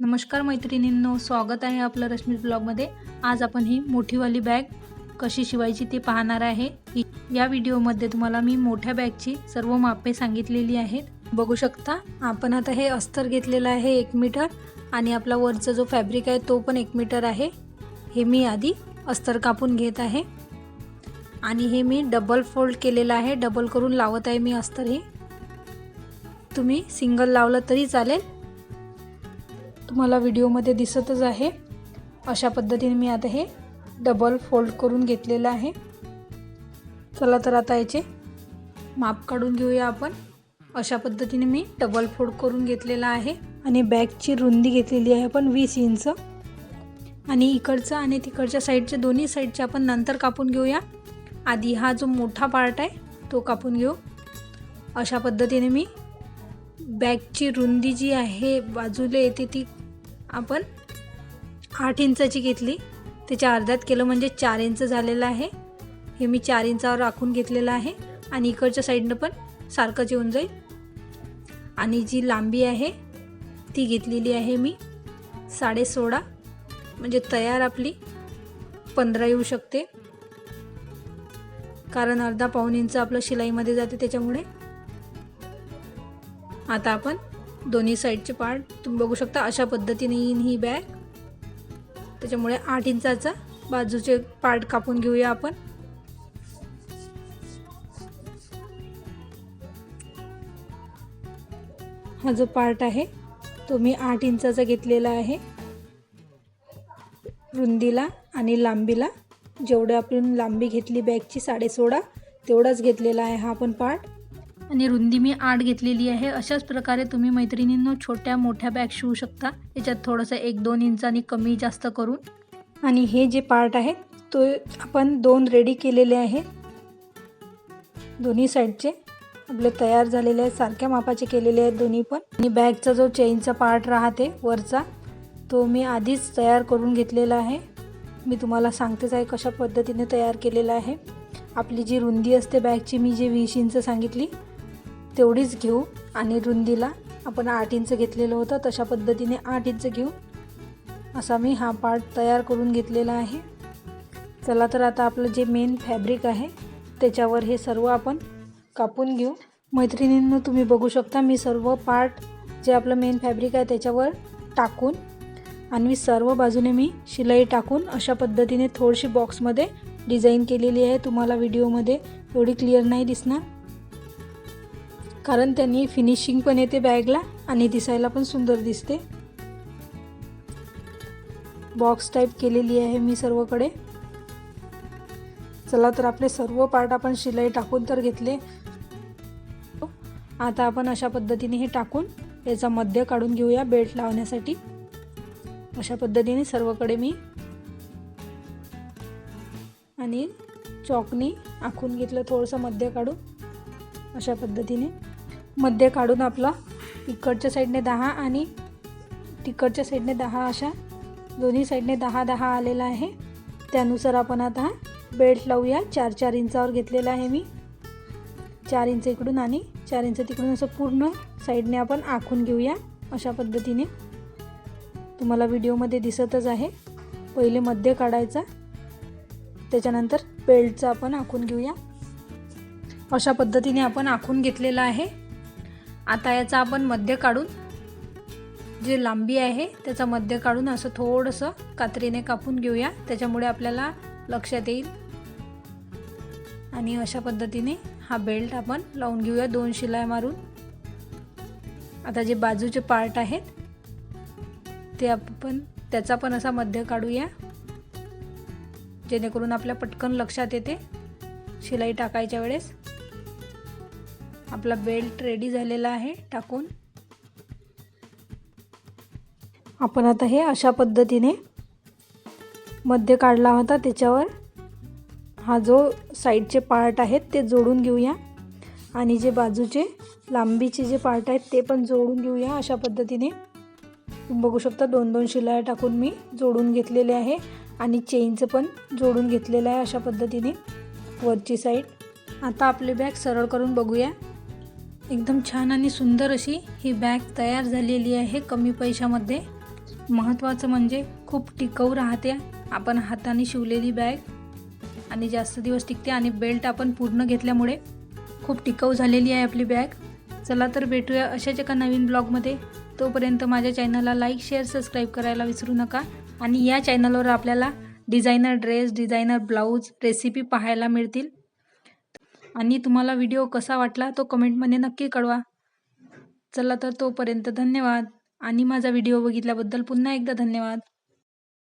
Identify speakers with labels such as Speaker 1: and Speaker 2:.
Speaker 1: नमस्कार मैत्रिणींनो स्वागत आहे आपलं रश्मी ब्लॉगमध्ये आज आपण ही मोठीवाली बॅग कशी शिवायची ते पाहणार आहे. या व्हिडिओमध्ये तुम्हाला मी मोठ्या बॅगची सर्व मापे सांगितलेली आहेत. बघू शकता आपण आता हे अस्तर घेतलेलं आहे एक मीटर आणि आपला वरचा जो फॅब्रिक आहे तो पण एक मीटर आहे. हे मी आधी अस्तर कापून घेत आहे. आणि हे मी डबल फोल्ड केलेलं आहे. डबल करून लावत आहे मी अस्तर हे. तुम्ही सिंगल लावलं तरी चालेल. तुम्हाला व्हिडिओमध्ये दिसतच आहे. अशा पद्धतीने मी आता हे डबल फोल्ड करून घेतलेलं आहे. चला तर आता याचे माप काढून घेऊया आपण. अशा पद्धतीने मी डबल फोल्ड करून घेतलेला आहे. आणि बॅगची रुंदी घेतलेली आहे आपण वीस इंच. आणि इकडचा आणि तिकडच्या साईडच्या दोन्ही साईडचे आपण नंतर कापून घेऊया. आधी हा जो मोठा पार्ट आहे तो कापून घेऊ. अशा पद्धतीने मी बॅगची रुंदी जी आहे बाजूला येते ती आपण आठ इंचाची घेतली. त्याच्या अर्ध्यात केलं म्हणजे चार इंच झालेलं आहे. हे मी चार इंचावर राखून घेतलेलं आहे. आणि इकडच्या साईडनं पण सारखंच येऊन जाईल. आणि जी लांबी आहे ती घेतलेली आहे मी साडे सोळा. म्हणजे तयार आपली पंधरा येऊ शकते. कारण अर्धा पाऊन इंच आपलं शिलाईमध्ये जाते त्याच्यामुळे. आता आपण दोन्ही साईडचे पार्ट तुम्ही बघू शकता. अशा पद्धतीने येईन ही बॅग. त्याच्यामुळे आठ इंचाचा बाजूचे पार्ट कापून घेऊया आपण. हा जो पार्ट आहे तो मी आठ इंचाचा घेतलेला आहे. रुंदीला आणि लांबीला. जेवढं आपण लांबी घेतली बॅगची साडे सोळा तेवढाच घेतलेला आहे हा पण पार्ट. आणि रुंदी मी आठ घेतलेली आहे. अशाच प्रकारे तुम्ही मैत्रिणींनो छोट्या मोठ्या बॅग शिवू शकता. याच्यात थोडंसं एक दोन इंचानी कमी जास्त करून. आणि हे जे पार्ट आहे तो आपण दोन रेडी केलेले आहे. दोन्ही साईडचे आपले तयार झालेले आहेत सारख्या मापाचे केलेले आहेत दोन्ही पण. आणि बॅगचा जो चेनचा पार्ट राहते वरचा तो मी आधीच तयार करून घेतलेला आहे. मी तुम्हाला सांगतेच आहे कशा पद्धतीने तयार केलेला आहे. आपली जी रुंदी असते बॅगची मी जे वीस इंच सांगितली तेवढीच घेऊ आणि रुंदीला आपण आठ इंच घेतलेलं होतं तशा पद्धतीने आठ इंच घेऊ. असा मी हा पार्ट तयार करून घेतलेला आहे. चला तर आता आपलं जे मेन फॅब्रिक आहे त्याच्यावर हे सर्व आपण कापून घेऊ. मैत्रिणींना तुम्ही बघू शकता मी सर्व पार्ट जे आपलं मेन फॅब्रिक आहे त्याच्यावर टाकून आणि मी सर्व बाजूने मी शिलाई टाकून अशा पद्धतीने थोडीशी बॉक्समध्ये डिझाईन केलेली आहे. तुम्हाला व्हिडिओमध्ये एवढी क्लिअर नाही दिसणार. कारण त्यांनी फिनिशिंग पण येते बॅगला आणि दिसायला पण सुंदर दिसते. बॉक्स टाईप केलेली आहे मी सर्वकडे. चला तर आपले सर्व पार्ट आपण शिलाई टाकून तर घेतले. आता आपण अशा पद्धतीने हे टाकून याचा मध्य काढून घेऊया बेल्ट लावण्यासाठी. अशा पद्धतीने सर्वकडे मी आणि चॉकनी आखून घेतलं थोडंसं मध्य काढून. अशा पद्धतीने. मध्य काढून आपलं इकडच्या साईडने दहा आणि तिकडच्या साईडने दहा अशा दोन्ही साईडने दहा दहा आलेला आहे. त्यानुसार आपण आता बेल्ट लावूया. चार चार इंचावर घेतलेला आहे मी. चार इंच इकडून आणि चार इंच तिकडून असं पूर्ण साईडने आपण आखून घेऊया अशा पद्धतीने. तुम्हाला व्हिडिओमध्ये दिसतच आहे. पहिले मध्य काढायचा. त्याच्यानंतर बेल्टचा आपण आखून घेऊया. अशा पद्धतीने आपण आखून घेतलेला आहे. आता याचा आपण मध्य काढून जे लांबी आहे त्याचा मध्य काढून असं थोडंसं कात्रीने कापून घेऊया. त्याच्यामुळे आपल्याला लक्षात येईल. आणि अशा पद्धतीने हा बेल्ट आपण लावून घेऊया दोन शिलाई मारून. आता जे बाजूचे पार्ट आहेत ते आपण त्याचा पण असा मध्य काढूया. जेणेकरून आपल्या पटकन लक्षात येते शिलाई टाकायच्या वेळेस. आपला बेल्ट रेडी झालेला आहे टाकून. आपण आता हे अशा पद्धतीने मध्य काढला होता त्याच्यावर हा जो साईडचे पार्ट आहेत ते जोडून घेऊया. आणि जे बाजूचे लांबीचे जे पार्ट आहेत ते पण जोडून घेऊया अशा पद्धतीने. तुम्ही बघू शकता दोन दोन शिलाया टाकून मी जोडून घेतलेले आहे आणि चेनचं पण जोडून घेतलेलं आहे अशा पद्धतीने वरची साईड आता आपली बॅग सरळ करून बघूया. एकदम छान आणि सुंदर अशी ही बॅग तयार झालेली आहे कमी पैशामध्ये. महत्त्वाचं म्हणजे खूप टिकाऊ राहते आपण हाताने शिवलेली बॅग आणि जास्त दिवस टिकते आणि बेल्ट आपण पूर्ण घेतल्यामुळे खूप टिकाऊ झालेली आहे आपली बॅग चला तर भेटूया अशाच एका नवीन ब्लॉगमध्ये तोपर्यंत माझ्या चॅनलला लाईक शेअर सबस्क्राईब करायला विसरू नका. आणि या चॅनलवर आपल्याला designer dress designer blouse recipe पाहायला मिळतील. आणि तुम्हाला व्हिडिओ कसा वाटला तो कमेंटमध्ये नक्की कळवा. चला तर तोपर्यंत धन्यवाद. आणि माझा व्हिडिओ बघितल्याबद्दल पुन्हा एकदा धन्यवाद.